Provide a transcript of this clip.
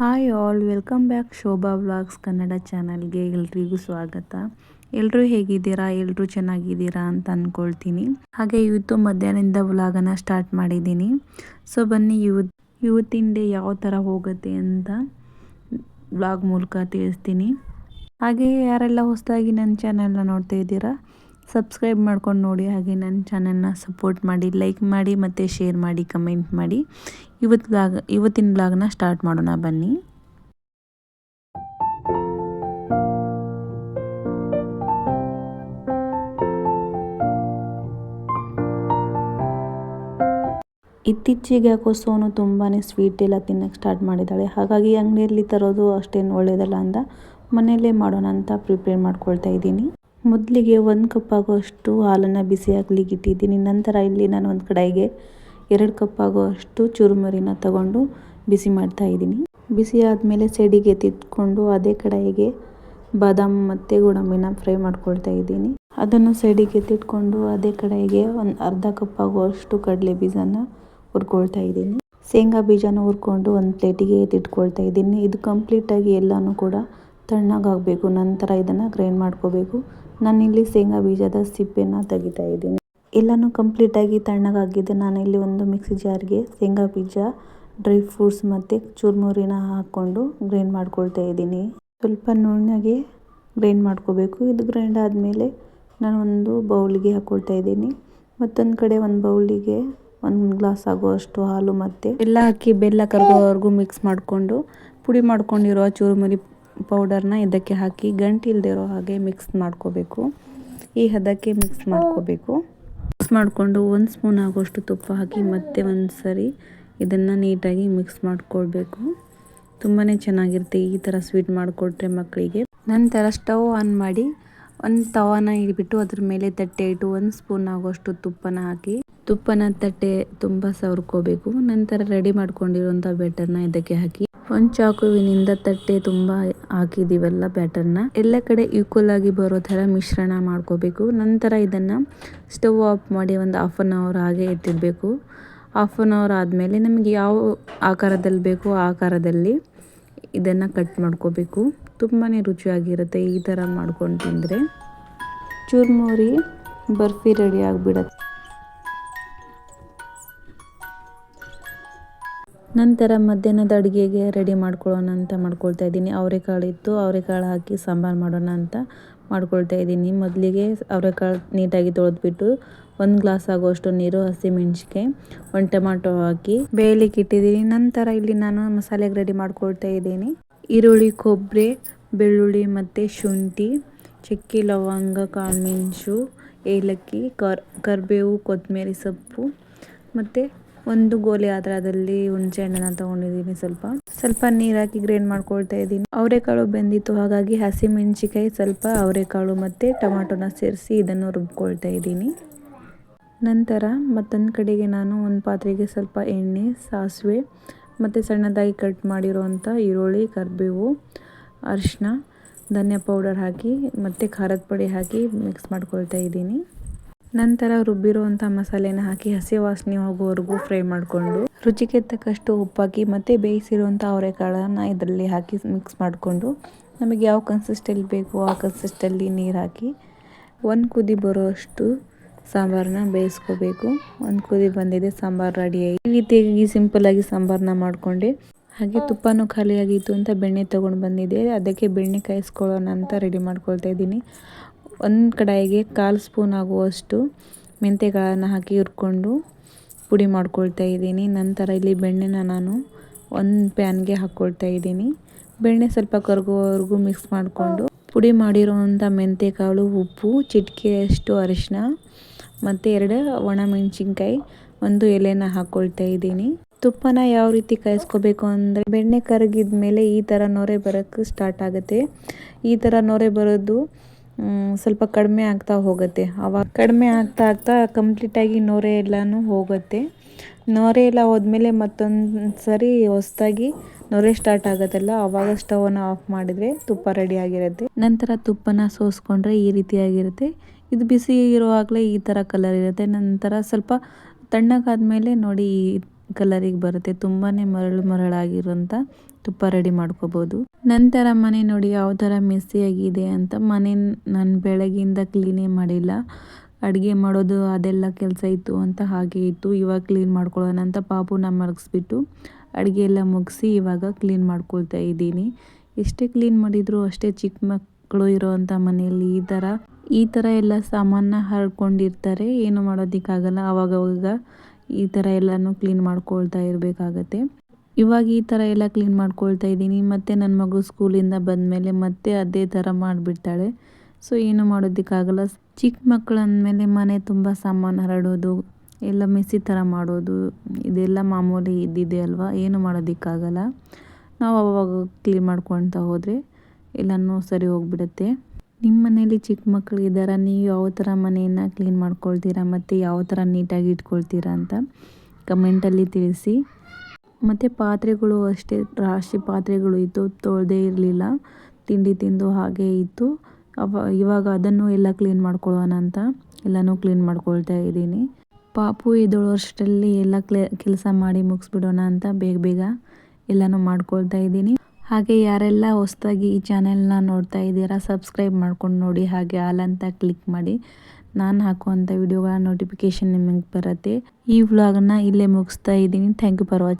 Hi all, welcome back Shobha vlogs Kannada ಚಾನಲ್ಗೆ ಎಲ್ರಿಗೂ ಸ್ವಾಗತ. ಎಲ್ಲರೂ ಹೇಗಿದ್ದೀರಾ? ಎಲ್ಲರೂ ಚೆನ್ನಾಗಿದ್ದೀರಾ ಅಂತ ಅಂದ್ಕೊಳ್ತೀನಿ ಹಾಗೆ ಇವತ್ತು ಮಧ್ಯಾಹ್ನದಿಂದ ವ್ಲಾಗನ್ನು ಸ್ಟಾರ್ಟ್ ಮಾಡಿದ್ದೀನಿ. ಸೊ ಬನ್ನಿ ಇವತ್ತು ಇವತ್ತಿನ ಡೇ ಯಾವ ಥರ ಹೋಗುತ್ತೆ ಅಂತ ವ್ಲಾಗ್ ಮೂಲಕ ತಿಳಿಸ್ತೀನಿ. ಹಾಗೆ ಯಾರೆಲ್ಲ ಹೊಸದಾಗಿ ನನ್ನ ಚಾನಲ್ನ ನೋಡ್ತಾ ಇದ್ದೀರಾ ಸಬ್ಸ್ಕ್ರೈಬ್ ಮಾಡ್ಕೊಂಡು ನೋಡಿ ಹಾಗೆ ನನ್ನ ಚಾನಲ್ನ ಸಪೋರ್ಟ್ ಮಾಡಿ ಲೈಕ್ ಮಾಡಿ ಮತ್ತು ಶೇರ್ ಮಾಡಿ ಕಮೆಂಟ್ ಮಾಡಿ. ಇವತ್ತು ಬ್ಲಾಗ್ ಇವತ್ತಿನ ಬ್ಲಾಗ್ನ ಸ್ಟಾರ್ಟ್ ಮಾಡೋಣ ಬನ್ನಿ. ಇತ್ತೀಚೆಗೆ ಯಾಕೋ ಸೋನು ತುಂಬಾ ಸ್ವೀಟ್ ಎಲ್ಲ ತಿನ್ನಕ್ಕೆ ಸ್ಟಾರ್ಟ್ ಮಾಡಿದ್ದಾಳೆ ಹಾಗಾಗಿ ಅಂಗಡಿಯಲ್ಲಿ ತರೋದು ಅಷ್ಟೇನು ಒಳ್ಳೆಯದಲ್ಲ ಅಂತ ಮನೆಯಲ್ಲೇ ಮಾಡೋಣ ಅಂತ ಪ್ರಿಪೇರ್ ಮಾಡ್ಕೊಳ್ತಾ ಇದ್ದೀನಿ. ಮೊದಲಿಗೆ ಒಂದು ಕಪ್ ಆಗೋಷ್ಟು ಹಾಲನ್ನು ಬಿಸಿ ಆಗಲಿಕ್ಕೆ ಇಟ್ಟಿದ್ದೀನಿ. ನಂತರ ಇಲ್ಲಿ ನಾನು ಒಂದು ಕಡೆಗೆ ಎರಡು ಕಪ್ ಆಗೋಷ್ಟು ಚುರುಮುರಿನ ತಗೊಂಡು ಬಿಸಿ ಮಾಡ್ತಾ ಇದ್ದೀನಿ. ಬಿಸಿ ಆದಮೇಲೆ ಸೈಡಿಗೆ ಎತ್ತಿಟ್ಕೊಂಡು ಅದೇ ಕಡೆಗೆ ಬಾದಾಮ್ ಮತ್ತು ಗೋಡಂಬಿನ ಫ್ರೈ ಮಾಡ್ಕೊಳ್ತಾ ಇದ್ದೀನಿ. ಅದನ್ನು ಸೈಡಿಗೆ ತಿಟ್ಕೊಂಡು ಅದೇ ಕಡೆಗೆ ಒಂದು ಅರ್ಧ ಕಪ್ ಆಗುವಷ್ಟು ಕಡಲೆ ಬೀಜನ ಹುರ್ಕೊಳ್ತಾ ಇದ್ದೀನಿ. ಶೇಂಗಾ ಬೀಜನ ಹುರ್ಕೊಂಡು ಒಂದು ಪ್ಲೇಟಿಗೆ ಎತ್ತಿಟ್ಕೊಳ್ತಾ ಇದ್ದೀನಿ. ಇದು ಕಂಪ್ಲೀಟಾಗಿ ಎಲ್ಲನೂ ಕೂಡ ತಣ್ಣಗಾಗಬೇಕು. ನಂತರ ಇದನ್ನು ಗ್ರೈಂಡ್ ಮಾಡ್ಕೋಬೇಕು. ನಾನಿಲ್ಲಿ ಶೇಂಗಾ ಬೀಜದ ಸಿಪ್ಪೆನ ತೆಗಿತಾ ಇದ್ದೀನಿ. ಎಲ್ಲನೂ ಕಂಪ್ಲೀಟಾಗಿ ತಣ್ಣಗಾಗಿದೆ. ನಾನಿಲ್ಲಿ ಒಂದು ಮಿಕ್ಸಿ ಜಾರ್ಗೆ ಶೇಂಗಾ ಬೀಜ ಡ್ರೈ ಫ್ರೂಟ್ಸ್ ಮತ್ತು ಚುರುಮುರಿನ ಹಾಕ್ಕೊಂಡು ಗ್ರೈಂಡ್ ಮಾಡ್ಕೊಳ್ತಾ ಇದ್ದೀನಿ. ಸ್ವಲ್ಪ ನುಣ್ಣಗೆ ಗ್ರೈಂಡ್ ಮಾಡ್ಕೋಬೇಕು. ಇದು ಗ್ರೈಂಡ್ ಆದಮೇಲೆ ನಾನು ಒಂದು ಬೌಲಿಗೆ ಹಾಕ್ಕೊಳ್ತಾ ಇದ್ದೀನಿ. ಮತ್ತೊಂದು ಕಡೆ ಒಂದು ಬೌಲಿಗೆ ಒಂದು ಗ್ಲಾಸ್ ಆಗುವಷ್ಟು ಹಾಲು ಮತ್ತು ಎಲ್ಲ ಹಾಕಿ ಬೆಲ್ಲ ಕರ್ಗೋವರೆಗೂ ಮಿಕ್ಸ್ ಮಾಡಿಕೊಂಡು ಪುಡಿ ಮಾಡ್ಕೊಂಡಿರೋ ಚೂರುಮುರಿ ಪೌಡರ್ನ ಇದಕ್ಕೆ ಹಾಕಿ ಗಂಟಿಲ್ದಿರೋ ಹಾಗೆ ಮಿಕ್ಸ್ ಮಾಡ್ಕೋಬೇಕು. ಈ ಹದಕ್ಕೆ ಮಿಕ್ಸ್ ಮಾಡ್ಕೋಬೇಕು. ಮಿಕ್ಸ್ ಮಾಡಿಕೊಂಡು ಒಂದು ಸ್ಪೂನ್ ಆಗೋಷ್ಟು ತುಪ್ಪ ಹಾಕಿ ಮತ್ತೆ ಒಂದು ಸರಿ ಇದನ್ನು ನೀಟಾಗಿ ಮಿಕ್ಸ್ ಮಾಡ್ಕೊಳ್ಬೇಕು. ತುಂಬಾ ಚೆನ್ನಾಗಿರುತ್ತೆ ಈ ಥರ ಸ್ವೀಟ್ ಮಾಡಿಕೊಟ್ರೆ ಮಕ್ಕಳಿಗೆ ನಂತರ ಸ್ಟವ್ ಆನ್ ಮಾಡಿ ಒಂದು ತವಾನ ಇಟ್ಬಿಟ್ಟು ಅದ್ರ ಮೇಲೆ ತಟ್ಟೆ ಇಟ್ಟು ಒಂದು ಸ್ಪೂನ್ ಆಗೋಷ್ಟು ತುಪ್ಪನ ಹಾಕಿ ತುಪ್ಪನ ತಟ್ಟೆ ತುಂಬ ಸವರ್ಕೋಬೇಕು. ನಂತರ ರೆಡಿ ಮಾಡ್ಕೊಂಡಿರುವಂಥ ಬೆಟರ್ನ ಇದಕ್ಕೆ ಹಾಕಿ ಒಂದು ಚಾಕುವಿನಿಂದ ತಟ್ಟೆ ತುಂಬ ಹಾಕಿದೀವಲ್ಲ ಬ್ಯಾಟರ್ನ. ಎಲ್ಲ ಕಡೆ ಈಕ್ವಲ್ ಆಗಿ ಬರೋ ಥರ ಮಿಶ್ರಣ ಮಾಡ್ಕೋಬೇಕು. ನಂತರ ಇದನ್ನು ಸ್ಟವ್ ಆಫ್ ಮಾಡಿ ಒಂದು ಹಾಫ್ ಆನ್ ಅವರ್ ಹಾಗೆ ಎತ್ತಿಡಬೇಕು. ಹಾಫ್ ಆನ್ ಅವರ್ ಆದಮೇಲೆ ನಮಗೆ ಯಾವ ಆಕಾರದಲ್ಲಿ ಬೇಕೋ ಆಕಾರದಲ್ಲಿ ಇದನ್ನು ಕಟ್ ಮಾಡ್ಕೋಬೇಕು. ತುಂಬಾ ರುಚಿಯಾಗಿರುತ್ತೆ ಈ ಥರ ಮಾಡ್ಕೊಂಡು ತಿಂದರೆ. ಚೂರ್ಮೂರಿ ಬರ್ಫಿ ರೆಡಿ ಆಗಿಬಿಡತ್ತೆ. ನಂತರ ಮಧ್ಯಾಹ್ನದ ಅಡುಗೆಗೆ ರೆಡಿ ಮಾಡ್ಕೊಳ್ಳೋಣ ಅಂತ ಮಾಡ್ಕೊಳ್ತಾ ಇದ್ದೀನಿ. ಅವರೆಕಾಳು ಇತ್ತು, ಅವರೆಕಾಳು ಹಾಕಿ ಸಾಂಬಾರು ಮಾಡೋಣ ಅಂತ ಮಾಡ್ಕೊಳ್ತಾ ಇದ್ದೀನಿ. ಮೊದಲಿಗೆ ಅವರೆಕಾಳು ನೀಟಾಗಿ ತೊಳೆದ್ಬಿಟ್ಟು ಒಂದು ಗ್ಲಾಸ್ ಆಗುವಷ್ಟು ನೀರು ಹಸಿಮೆಣ್ಸಿಕಾಯಿ ಒಂದು ಟೊಮ್ಯಾಟೊ ಹಾಕಿ ಬೇಯಲಿಕ್ಕೆ ಇಟ್ಟಿದ್ದೀನಿ. ನಂತರ ಇಲ್ಲಿ ನಾನು ಮಸಾಲೆಗೆ ರೆಡಿ ಮಾಡ್ಕೊಳ್ತಾ ಇದ್ದೀನಿ. ಈರುಳ್ಳಿ, ಕೊಬ್ಬರಿ, ಬೆಳ್ಳುಳ್ಳಿ ಮತ್ತು ಶುಂಠಿ, ಚಕ್ಕೆ ಲವಂಗ, ಕಾಳುಮೆಣಸು, ಏಲಕ್ಕಿ, ಕರ್, ಕರಿಬೇವು, ಕೊತ್ತಂಬರಿ ಸೊಪ್ಪು ಮತ್ತು ಒಂದು ಗೋಲಿ ಆಧಾರದಲ್ಲಿ ಹುಣಸೆ ಹಣ್ಣನ್ನ ತಗೊಂಡಿದ್ದೀನಿ ಸ್ವಲ್ಪ. ಸ್ವಲ್ಪ ನೀರು ಹಾಕಿ ಗ್ರೈಂಡ್ ಮಾಡ್ಕೊಳ್ತಾ ಇದ್ದೀನಿ. ಅವರೆಕಾಳು ಬೆಂದಿತ್ತು, ಹಾಗಾಗಿ ಹಸಿಮೆಣಸಿಕಾಯಿ ಸ್ವಲ್ಪ ಅವರೆಕಾಳು ಮತ್ತು ಟೊಮಾಟೊನ ಸೇರಿಸಿ ಇದನ್ನು ರುಬ್ಕೊಳ್ತಾ ಇದ್ದೀನಿ. ನಂತರ ಮತ್ತೊಂದು ಕಡೆಗೆ ನಾನು ಒಂದು ಪಾತ್ರೆಗೆ ಸ್ವಲ್ಪ ಎಣ್ಣೆ, ಸಾಸಿವೆ ಮತ್ತು ಸಣ್ಣದಾಗಿ ಕಟ್ ಮಾಡಿರೋವಂಥ ಈರುಳ್ಳಿ, ಕರಿಬೇವು, ಅರಿಶಿನ, ಧನಿಯಾ ಪೌಡರ್ ಹಾಕಿ ಮತ್ತು ಖಾರದ ಪುಡಿ ಹಾಕಿ ಮಿಕ್ಸ್ ಮಾಡ್ಕೊಳ್ತಾ ಇದ್ದೀನಿ. ನಂತರ ರುಬ್ಬಿರುವಂಥ ಮಸಾಲೆನ ಹಾಕಿ ಹಸಿ ವಾಸನೆ ಹೋಗೋವರೆಗೂ ಫ್ರೈ ಮಾಡಿಕೊಂಡು, ರುಚಿಗೆ ತಕ್ಕಷ್ಟು ಉಪ್ಪಾಕಿ ಮತ್ತು ಬೇಯಿಸಿರುವಂಥ ಅವರೆಕಾಳನ್ನು ಇದರಲ್ಲಿ ಹಾಕಿ ಮಿಕ್ಸ್ ಮಾಡಿಕೊಂಡು, ನಮಗೆ ಯಾವ ಕನ್ಸಿಸ್ಟಲ್ಲಿ ಬೇಕು ಆ ಕನ್ಸಿಸ್ಟಲ್ಲಿ ನೀರು ಹಾಕಿ, ಒಂದು ಕುದಿ ಬರೋಷ್ಟು ಸಾಂಬಾರನ್ನ ಬೇಯಿಸ್ಕೋಬೇಕು. ಒಂದು ಕುದಿ ಬಂದಿದೆ, ಸಾಂಬಾರು ರೆಡಿಯಾಗಿ ಈ ರೀತಿಯಾಗಿ ಸಿಂಪಲ್ಲಾಗಿ ಸಾಂಬಾರನ್ನ ಮಾಡಿಕೊಂಡೆ. ಹಾಗೆ ತುಪ್ಪನೂ ಖಾಲಿಯಾಗಿತ್ತು ಅಂತ ಬೆಣ್ಣೆ ತೊಗೊಂಡು ಬಂದಿದೆ. ಅದಕ್ಕೆ ಬೆಣ್ಣೆ ಕಾಯಿಸ್ಕೊಳ್ಳೋಣ ಅಂತ ರೆಡಿ ಮಾಡ್ಕೊಳ್ತಾ ಇದ್ದೀನಿ. ಒಂದು ಕಡಾಯಿಗೆ ಕಾಲು ಸ್ಪೂನ್ ಆಗುವಷ್ಟು ಮೆಂತ್ಯಗಳನ್ನು ಹಾಕಿ ಹುರ್ಕೊಂಡು ಪುಡಿ ಮಾಡ್ಕೊಳ್ತಾ ಇದ್ದೀನಿ. ನಂತರ ಇಲ್ಲಿ ಬೆಣ್ಣೆನ ನಾನು ಒಂದು ಪ್ಯಾನ್ಗೆ ಹಾಕ್ಕೊಳ್ತಾ ಇದ್ದೀನಿ. ಬೆಣ್ಣೆ ಸ್ವಲ್ಪ ಕರಗುವವರೆಗೂ ಮಿಕ್ಸ್ ಮಾಡಿಕೊಂಡು ಪುಡಿ ಮಾಡಿರುವಂಥ ಮೆಂತ್ಯಕಾಳು ಉಪ್ಪು ಚಿಟಿಕೆಯಷ್ಟು ಅರಿಶಿನ ಮತ್ತು ಎರಡು ಒಣಮೆಣಸಿನ್ಕಾಯಿ ಒಂದು ಎಲೆನ ಹಾಕ್ಕೊಳ್ತಾ ಇದ್ದೀನಿ. ತುಪ್ಪನ ಯಾವ ರೀತಿ ಕಾಯಿಸ್ಕೋಬೇಕು ಅಂದರೆ ಬೆಣ್ಣೆ ಕರಗಿದ ಮೇಲೆ ಈ ಥರ ನೊರೆ ಬರೋಕ್ಕೆ ಸ್ಟಾರ್ಟ್ ಆಗುತ್ತೆ. ಈ ಥರ ನೊರೆ ಬರೋದು ಸ್ವಲ್ಪ ಕಡಿಮೆ ಆಗ್ತಾ ಹೋಗುತ್ತೆ. ಅವಾಗ ಕಡಿಮೆ ಆಗ್ತಾ ಆಗ್ತಾ ಕಂಪ್ಲೀಟಾಗಿ ನೊರೆ ಎಲ್ಲನೂ ಹೋಗುತ್ತೆ. ನೊರೆ ಎಲ್ಲ ಹೋದ್ಮೇಲೆ ಮತ್ತೊಂದು ಸರಿ ಹೊಸದಾಗಿ ನೊರೆ ಸ್ಟಾರ್ಟ್ ಆಗುತ್ತಲ್ಲ, ಅವಾಗ ಸ್ಟವನ್ನು ಆಫ್ ಮಾಡಿದರೆ ತುಪ್ಪ ರೆಡಿ ಆಗಿರುತ್ತೆ. ನಂತರ ತುಪ್ಪನ ಸೋಸ್ಕೊಂಡ್ರೆ ಈ ರೀತಿಯಾಗಿರುತ್ತೆ ಇದು ಬಿಸಿ ಇರುವಾಗಲೇ ಈ ಥರ ಕಲರ್ ಇರುತ್ತೆ. ನಂತರ ಸ್ವಲ್ಪ ತಣ್ಣಗಾದ ಮೇಲೆ ನೋಡಿ ಈ ಕಲರಿಗೆ ಬರುತ್ತೆ. ತುಂಬಾ ಮರಳು ಮರಳಾಗಿರುವಂಥ ತುಪ್ಪ ರೆಡಿ ಮಾಡ್ಕೋಬಹುದು ನಂತರ ಮನೆ ನೋಡಿ ಯಾವ ಥರ ಮೆಸ್ಸಿ ಆಗಿದೆ ಅಂತ ಮನೆ ನಾನು ಬೆಳಗಿಂದ ಕ್ಲೀನೇ ಮಾಡಿಲ್ಲ. ಅಡುಗೆ ಮಾಡೋದು ಅದೆಲ್ಲ ಕೆಲಸ ಇತ್ತು ಅಂತ ಹಾಗೆ ಇತ್ತು. ಇವಾಗ ಕ್ಲೀನ್ ಮಾಡ್ಕೊಳ್ಳೋಣ ಅಂತ ಪಾಪುನ ಮಲಗಿಸ್ಬಿಟ್ಟು ಅಡುಗೆ ಎಲ್ಲ ಮುಗಿಸಿ ಇವಾಗ ಕ್ಲೀನ್ ಮಾಡ್ಕೊಳ್ತಾ ಇದ್ದೀನಿ. ಎಷ್ಟೇ ಕ್ಲೀನ್ ಮಾಡಿದರೂ ಅಷ್ಟೇ ಚಿಕ್ಕ ಮಕ್ಕಳು ಇರೋವಂಥ ಮನೆಯಲ್ಲಿ ಈ ಥರ ಈ ಥರ ಎಲ್ಲ ಸಾಮಾನ ಹರ್ಕೊಂಡಿರ್ತಾರೆ. ಏನು ಮಾಡೋದಕ್ಕಾಗಲ್ಲ. ಆವಾಗವಾಗ ಈ ಥರ ಎಲ್ಲನೂ ಕ್ಲೀನ್ ಮಾಡ್ಕೊಳ್ತಾ ಇರಬೇಕಾಗತ್ತೆ. ಇವಾಗ ಈ ಥರ ಎಲ್ಲ ಕ್ಲೀನ್ ಮಾಡ್ಕೊಳ್ತಾ ಇದ್ದೀನಿ. ಮತ್ತು ನನ್ನ ಮಗು ಸ್ಕೂಲಿಂದ ಬಂದಮೇಲೆ ಮತ್ತೆ ಅದೇ ಥರ ಮಾಡಿಬಿಡ್ತಾಳೆ. ಸೊ ಏನು ಮಾಡೋದಕ್ಕಾಗಲ್ಲ. ಚಿಕ್ಕ ಮಕ್ಕಳಂದಮೇಲೆ ಮನೆ ತುಂಬ ಸಾಮಾನು ಹರಡೋದು, ಎಲ್ಲ ಮೆಸ್ಸಿ ಥರ ಮಾಡೋದು, ಇದೆಲ್ಲ ಮಾಮೂಲಿ ಇದ್ದಿದೆ ಅಲ್ವಾ? ಏನು ಮಾಡೋದಕ್ಕಾಗಲ್ಲ. ನಾವು ಅವಾಗ ಕ್ಲೀನ್ ಮಾಡ್ಕೊಳ್ತಾ ಹೋದರೆ ಎಲ್ಲನೂ ಸರಿ ಹೋಗ್ಬಿಡುತ್ತೆ. ನಿಮ್ಮ ಮನೇಲಿ ಚಿಕ್ಕ ಮಕ್ಕಳು ಇದ್ದಾರ? ನೀವು ಯಾವ ಥರ ಮನೆಯನ್ನು ಕ್ಲೀನ್ ಮಾಡ್ಕೊಳ್ತೀರಾ? ಮತ್ತು ಯಾವ ಥರ ನೀಟಾಗಿ ಇಟ್ಕೊಳ್ತೀರಾ ಅಂತ ಕಮೆಂಟಲ್ಲಿ ತಿಳಿಸಿ. ಮತ್ತು ಪಾತ್ರೆಗಳು ಅಷ್ಟೇ, ರಾಶಿ ಪಾತ್ರೆಗಳು ಇತ್ತು ತೊಳೆದೇ ಇರಲಿಲ್ಲ. ತಿಂಡಿ ತಿಂದು ಹಾಗೆ ಇತ್ತು. ಅವ, ಇವಾಗ ಅದನ್ನು ಎಲ್ಲ ಕ್ಲೀನ್ ಮಾಡ್ಕೊಳ್ಳೋಣ ಅಂತ ಎಲ್ಲನೂ ಕ್ಲೀನ್ ಮಾಡ್ಕೊಳ್ತಾ ಇದ್ದೀನಿ. ಪಾಪು ಅಷ್ಟರಲ್ಲಿ ಎಲ್ಲ ಕ್ಲೇ, ಕೆಲಸ ಮಾಡಿ ಮುಗಿಸ್ಬಿಡೋಣ ಅಂತ ಬೇಗ ಬೇಗ ಎಲ್ಲನೂ ಮಾಡ್ಕೊಳ್ತಾ ಇದ್ದೀನಿ. ಹಾಗೆ ಯಾರೆಲ್ಲ ಹೊಸದಾಗಿ ಈ ಚಾನೆಲ್ನ ನೋಡ್ತಾ ಇದ್ದೀರಾ ಸಬ್ಸ್ಕ್ರೈಬ್ ಮಾಡ್ಕೊಂಡು ನೋಡಿ. ಹಾಗೆ ಆಲ್ ಅಂತ ಕ್ಲಿಕ್ ಮಾಡಿ. ನಾನು ಹಾಕುವಂಥ ವಿಡಿಯೋಗಳ ನೋಟಿಫಿಕೇಷನ್ ನಿಮಗೆ ಬರುತ್ತೆ. ಈ ವ್ಲಾಗನ್ನ ಇಲ್ಲೇ ಮುಗಿಸ್ತಾ ಇದ್ದೀನಿ. Thank you for watching